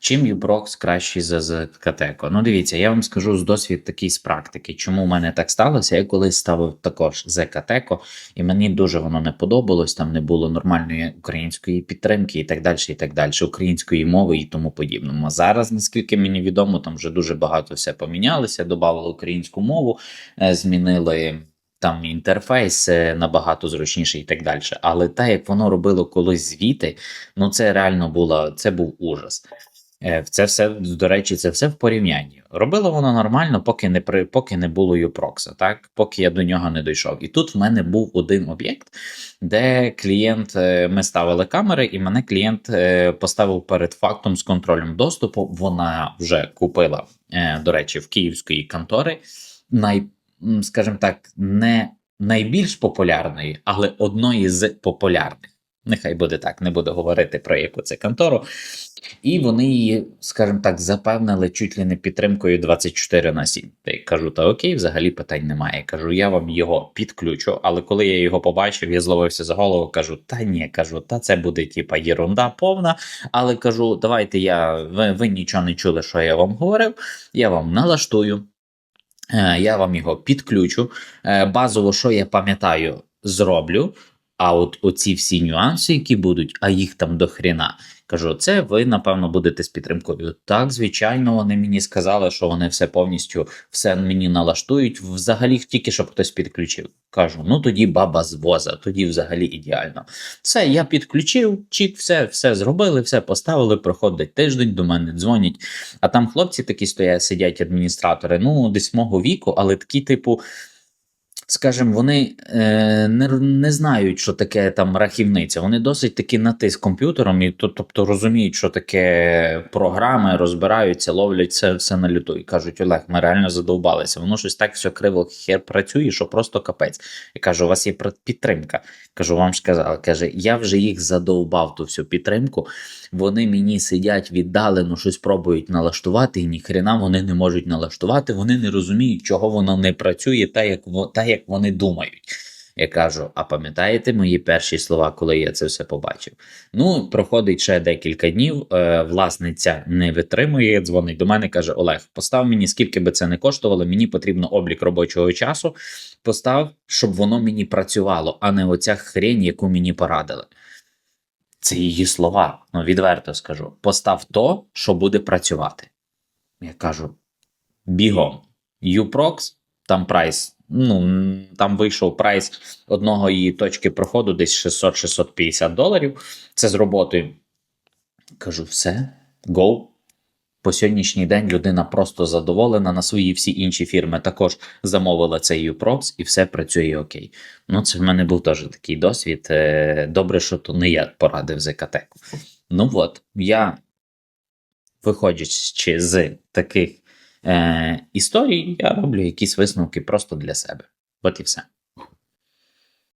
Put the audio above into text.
Чим Юпрокс кращий за Зкатеко? Ну, дивіться, я вам скажу з досвід такий з практики. Чому в мене так сталося? Я колись ставив також Зекатеко, і мені дуже воно не подобалось. Там не було нормальної української підтримки і так далі, і так далі, української мови і тому подібному. А зараз, наскільки мені відомо, там вже дуже багато все помінялося, додали українську мову, е, змінили. Там інтерфейс е, набагато зручніший і так далі. Але те, як воно робило колись звіти, ну це реально було, це був ужас. Е, Це все, до речі, це все в порівнянні. Робило воно нормально, поки не при поки не було юпрокса, так поки я до нього не дійшов. І тут в мене був один об'єкт, де клієнт е, ми ставили камери, і мене клієнт е, поставив перед фактом з контролем доступу. Вона вже купила, до речі, в київської контори най, скажімо так, не найбільш популярної, але одної з популярних. Нехай буде так, не буду говорити про яку це контору. І вони її, скажімо так, запевнили чуть ли не підтримкою 24 на 7. Та й кажу, та окей, взагалі питань немає. Кажу, я вам його підключу, але коли я його побачив, я зловився за голову, кажу, та ні, кажу, та це буде типа єрунда повна. Але кажу, давайте я, ви, ви нічого не чули, що я вам говорив, я вам налаштую. Е, Я вам його підключу. Е, Базово, що я пам'ятаю, зроблю. А от оці всі нюанси, які будуть, а їх там до хріна. Кажу, це ви, напевно, будете з підтримкою. Так, звичайно, вони мені сказали, що вони все повністю все мені налаштують. Взагалі тільки щоб хтось підключив. Кажу, ну тоді баба з воза, тоді взагалі ідеально. Все, я підключив, чік, все, все зробили, все поставили. Проходить тиждень, до мене дзвонять. А там хлопці такі стоять, сидять адміністратори, ну, десь мого віку, але такі, типу. Скажем, вони е, не, не знають, що таке там рахівниця. Вони досить таки на ти з комп'ютером, і то- тобто розуміють, що таке програми, розбираються, ловлять це все на люту і кажуть: Олег, ми реально задовбалися. Воно щось так все криво хер працює, що просто капець. Я кажу, у вас є підтримка. Кажу, вам ж казали. Каже, я вже їх задовбав ту всю підтримку. Вони мені сидять віддалено, щось пробують налаштувати, і ніхрена вони не можуть налаштувати. Вони не розуміють, чого воно не працює, та як та як вони думають. Я кажу: а пам'ятаєте мої перші слова, коли я це все побачив? Ну, проходить ще декілька днів. Е, власниця не витримує, дзвонить до мене, каже: Олег, постав мені, скільки би це не коштувало, мені потрібно облік робочого часу. Постав, щоб воно мені працювало, а не оця хрень, яку мені порадили. Це її слова. Ну, відверто скажу. Постав то, що буде працювати. Я кажу: бігом. Uprox, там прайс. Ну, там вийшов прайс одного її точки проходу десь 600-650 доларів. Це з роботою. Кажу, все, go. По сьогоднішній день людина просто задоволена на свої всі інші фірми. Також замовила цей Uprox і все працює окей. Ну, це в мене був теж такий досвід. Е, Добре, що то не я порадив ЗКТ. Ну от, я, виходячи з таких е, історій, я роблю якісь висновки просто для себе. От і все.